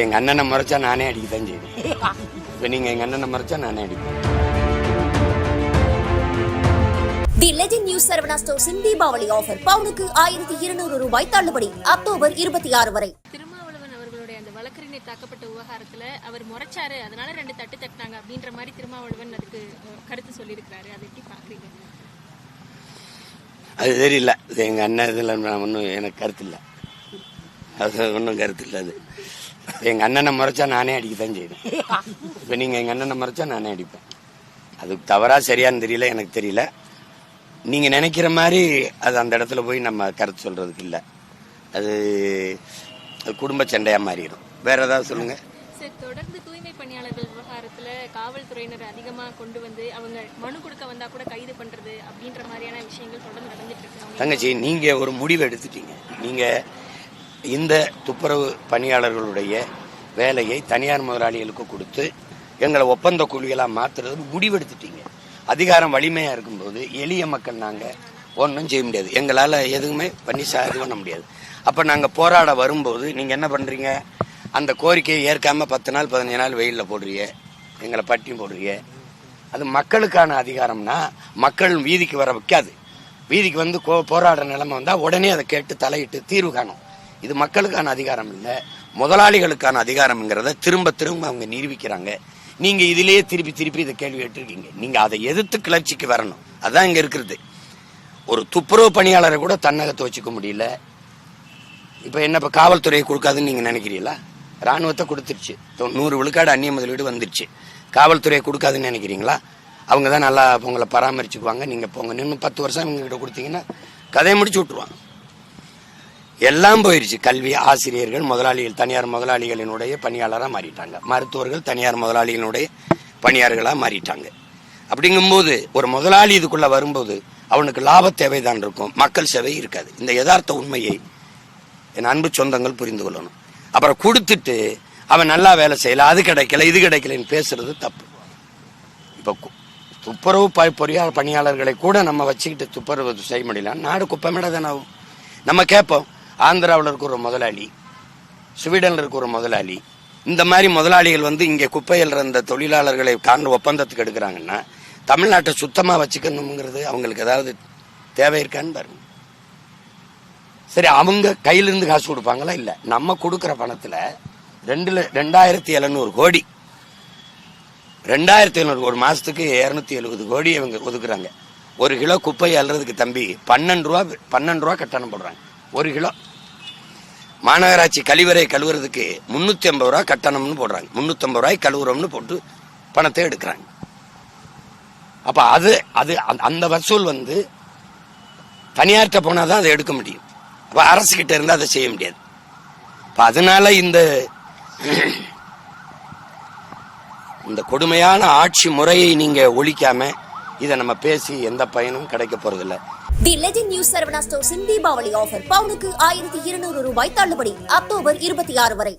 எங்க அண்ணனை முறைச்சா நானே அடிக்கத்தான் செய்வேன். இப்ப நீங்க எங்க அண்ணனை முறைச்சா நானே அடிப்பேன். தி லெஜண்ட் நியூஸ் சரவணா ஸ்டோர்ஸின் தீபாவளி ஆஃபர் பவுனுக்கு ஆயிரத்தி இருநூறு ரூபாய் தள்ளுபடி அக்டோபர் இருபத்தி ஆறு வரை. திருமாவளவன் அவர்களுடைய அந்த வழக்கறிஞர் தாக்கப்பட்ட விவகாரத்துல அவர் முறைச்சாரு. அதனால ரெண்டு தட்டு தட்டினாங்க அப்படின்ற மாதிரி திருமாவளவன் அதுக்கு கருத்து சொல்லியிருக்கிறாரு. அதை எப்படி பாக்குறீங்க? அது தெரியல எங்க அண்ணன் இதுல நான் ஒன்றும் எனக்கு கருத்து இல்லை. அது ஒன்றும் கருத்து இல்லை அது. எங்க அண்ணனை முறைச்சா நானே அடிக்கத்தான் செய்வேன். இப்ப நீங்க எங்க அண்ணனை முறைச்சா நானே அடிப்பேன். அது தவறா சரியான்னு தெரியல எனக்கு தெரியல. நீங்க நினைக்கிற மாதிரி அது அந்த இடத்துல போய் நம்ம கருத்து சொல்றதுக்கு இல்லை. அது அது குடும்ப சண்டையா மாறிடும். வேற ஏதாவது சொல்லுங்க. சார் தொடர்ந்து தூய்மை பணியாளர்கள் விவகாரத்துல காவல்துறையினர் அதிகமா கொண்டு வந்து அவங்க மனு கொடுக்க வந்தா கூட கைது பண்றது அப்படின்ற மாதிரியான விஷயங்கள் தொடர்ந்து நடந்துட்டு இருக்கு. தங்கச்சி நீங்க ஒரு முடிவு எடுத்துட்டீங்க. நீங்க இந்த துப்புரவு பணியாளர்களுடைய வேலையை தனியார் முதலாளிகளுக்கு கொடுத்து எங்களை ஒப்பந்த குழுவெல்லாம் மாத்துறது முடிவெடுத்துட்டீங்க. அதிகாரம் வலிமையா இருக்கும்போது எளிய மக்கள் நாங்க ஒன்றும் செய்ய முடியாது. எங்களால் எதுவுமே பண்ணி சா- இது பண்ண முடியாது. அப்போ நாங்கள் போராட வரும்போது நீங்கள் என்ன பண்ணுறீங்க அந்த கோரிக்கையை ஏற்காம பத்து நாள் பதினஞ்சு நாள் வெயிலில் போடுறீங்க. எங்களை பட்டியும் போடுறீங்க. அது மக்களுக்கான அதிகாரம்னா மக்கள் வீதிக்கு வர வைக்காது. வீதிக்கு வந்து கோ- போராடுற நிலைமை வந்தால் உடனே அதை கேட்டு தலையிட்டு தீர்வு காணும். இது மக்களுக்கான அதிகாரம் இல்லை. முதலாளிகளுக்கான அதிகாரம்ங்கிறத திரும்ப திரும்ப அவங்க நிரூபிக்கிறாங்க. நீங்கள் இதிலேயே திருப்பி திருப்பி இதை கேள்வி கேட்டிருக்கீங்க. நீங்கள் அதை எதிர்த்து கிளர்ச்சிக்கு வரணும். அதுதான் இங்கே இருக்கிறது. ஒரு துப்புரவு பணியாளரை கூட தன்னகத்தை வச்சுக்க முடியல. இப்போ என்ன இப்போ காவல்துறையை கொடுக்காதுன்னு நீங்கள் நினைக்கிறீங்களா? ராணுவத்தை கொடுத்துருச்சு. நூறு விழுக்காடு அந்நிய முதலீடு வந்துருச்சு. காவல்துறையை கொடுக்காதுன்னு நினைக்கிறீங்களா? அவங்க தான் நல்லா உங்களை பராமரிச்சுக்குவாங்க. நீங்கள் போங்க. இன்னும் பத்து வருஷம் இவங்ககிட்ட கொடுத்தீங்கன்னா கதையை முடிச்சு விட்ருவாங்க எல்லாம் போயிருச்சு. கல்வி ஆசிரியர்கள் முதலாளிகள் தனியார் முதலாளிகளினுடைய பணியாளராக மாறிட்டாங்க. மருத்துவர்கள் தனியார் முதலாளிகளுடைய பணியாளர்களாக மாறிட்டாங்க. அப்படிங்கும்போது ஒரு முதலாளி இதுக்குள்ளே வரும்போது அவனுக்கு லாப தேவைதான் இருக்கும். மக்கள் சேவை இருக்காது. இந்த யதார்த்த உண்மையை என் அன்பு சொந்தங்கள் புரிந்து கொள்ளணும். அப்புறம் கொடுத்துட்டு அவன் நல்லா வேலை செய்யல அது கிடைக்கல இது கிடைக்கலன்னு பேசுறது தப்பு. இப்போ துப்புரவு ப பொறியா பணியாளர்களை கூட நம்ம வச்சுக்கிட்டு துப்புரவு செய்ய முடியல நாடு குப்பமேட தானே ஆகும். நம்ம கேட்போம் ஆந்திராவில் இருக்க ஒரு முதலாளி ஸ்வீடனில் இருக்க ஒரு முதலாளி. இந்த மாதிரி முதலாளிகள் வந்து இங்கே குப்பை இருந்த தொழிலாளர்களை காண ஒப்பந்தத்துக்கு எடுக்கிறாங்கன்னா தமிழ்நாட்டை சுத்தமாக வச்சுக்கணுங்கிறது அவங்களுக்கு ஏதாவது தேவை இருக்கான்னு பாருங்க. சரி அவங்க கையிலிருந்து காசு கொடுப்பாங்களா? இல்லை. நம்ம கொடுக்குற பணத்தில் ரெண்டுல ரெண்டாயிரத்தி எழுநூறு கோடி. ரெண்டாயிரத்தி எழுநூறு ஒரு மாதத்துக்கு இரநூத்தி எழுபது கோடி இவங்க ஒதுக்குறாங்க. ஒரு கிலோ குப்பை அல்றதுக்கு தம்பி பன்னெண்டு ரூபா பன்னெண்டு ரூபா கட்டணம் போடுறாங்க. ஒரு கிலோ. மாநகராட்சி கழிவறை கழுவுறதுக்கு முன்னூத்தி ஐம்பது ரூபா கட்டணம்னு போடுறாங்க. முன்னூத்தி ஐம்பது ரூபாய் கழுவுறோம்னு போட்டு பணத்தை எடுக்கிறாங்க. அப்ப அது அது அந்த- அந்த வசூல் வந்து தனியார்கிட்ட போனால் தான் அதை எடுக்க முடியும். அப்ப அரசு கிட்ட இருந்தால் அதை செய்ய முடியாது. அப்ப அதனால இந்த இந்த கொடுமையான ஆட்சி முறையை நீங்க ஒழிக்காம இதை நம்ம பேசி எந்த பயனும் கிடைக்க போகிறதில்ல தி லெஜெண்ட் நியூஸ் சரவணா ஸ்டோர்ஸின் தீபாவளி ஆஃபர் பவுனுக்கு ஆயிரத்தி இருநூறு ரூபாய் தள்ளுபடி அக்டோபர் இருபத்தி ஆறு வரை